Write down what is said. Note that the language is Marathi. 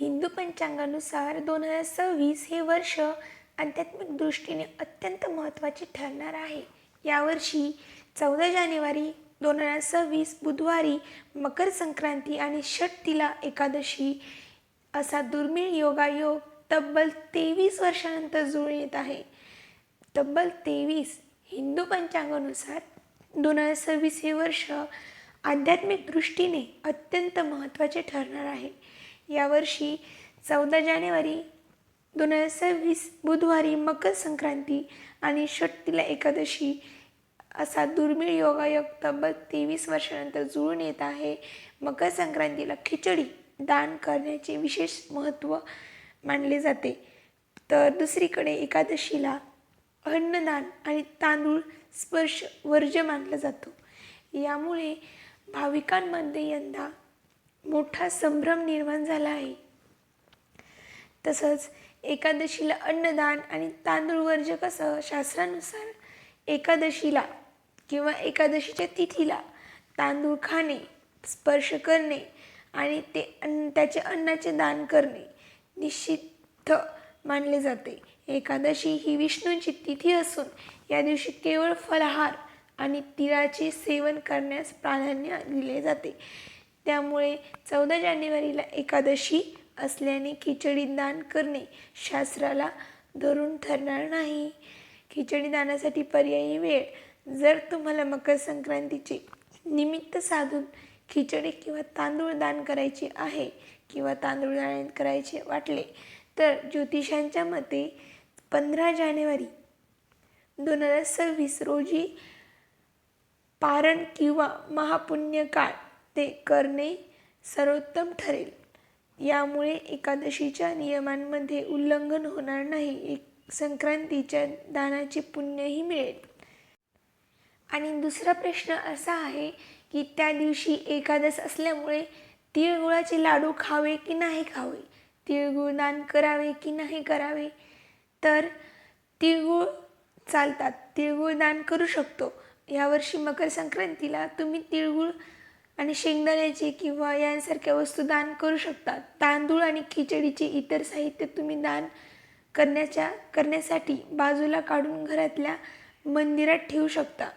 हिंदू पंचांगानुसार दोन हजार सव्वीस हे वर्ष आध्यात्मिक दृष्टीने अत्यंत महत्त्वाचे ठरणार आहे. यावर्षी चौदा जानेवारी दोन हजार सव्वीस बुधवारी मकर संक्रांती आणि षटतिला एकादशी असा दुर्मिळ योगायोग तब्बल तेवीस वर्षानंतर जुळून येत आहे. तब्बल तेवीस हिंदू पंचांगानुसार दोन हजार सव्वीस हे वर्ष आध्यात्मिक दृष्टीने अत्यंत महत्त्वाचे ठरणार आहे. यावर्षी चौदा जानेवारी दोन हजार सव्वीस बुधवारी मकर संक्रांती आणि षट्टीला एकादशी असा दुर्मिळ योगायोग तब्बल तेवीस वर्षानंतर जुळून येत आहे. मकर संक्रांतीला खिचडी दान करण्याचे विशेष महत्त्व मानले जाते. तर दुसरीकडे एकादशीला अन्नदान आणि तांदूळ स्पर्श वर्ज्य मानला जातो. यामुळे भाविकांमध्ये यंदा मोठा संभ्रम निर्माण झाला आहे. तसंच एकादशीला अन्नदान आणि तांदूळ वर्ज्य कसं शास्त्रानुसार एकादशीला किंवा एकादशीच्या तिथीला तांदूळ खाणे स्पर्श करणे आणि ते अन्न त्याचे अन्नाचे दान करणे निश्चित मानले जाते. एकादशी ही विष्णूंची तिथी असून या दिवशी केवळ फलाहार आणि तिळाचे सेवन करण्यास प्राधान्य दिले जाते. त्यामुळे चौदा जानेवारीला एकादशी असल्याने खिचडी दान करणे शास्त्राला धरून ठरणार नाही. खिचडी दानासाठी पर्यायी वेळ. जर तुम्हाला मकर संक्रांतीचे निमित्त साधून खिचडी किंवा तांदूळ दान करायचे आहे किंवा तांदूळ दान करायचे वाटले तर ज्योतिषांच्या मते पंधरा जानेवारी दोन हजार सव्वीस रोजी पारण किंवा महापुण्य काळ ते करणे सर्वोत्तम ठरेल. यामुळे एकादशीच्या नियमांमध्ये उल्लंघन होणार नाही. एक संक्रांतीच्या दानाचे पुण्यही मिळेल. आणि दुसरा प्रश्न असा आहे की त्या दिवशी एकादश असल्यामुळे तिळगुळाचे लाडू खावे की नाही खावे? तिळगुळ दान करावे की नाही करावे? तर तिळगुळ चालतात. तिळगुळ दान करू शकतो. यावर्षी मकर संक्रांतीला तुम्ही तिळगुळ आणि शेंगदाण्याची किंवा यांसारख्या वस्तू दान करू शकता तांदूळ आणि खिचडीचे इतर साहित्य तुम्ही दान करण्याच्या करण्यासाठी बाजूला काढून घरातल्या मंदिरात ठेवू शकता.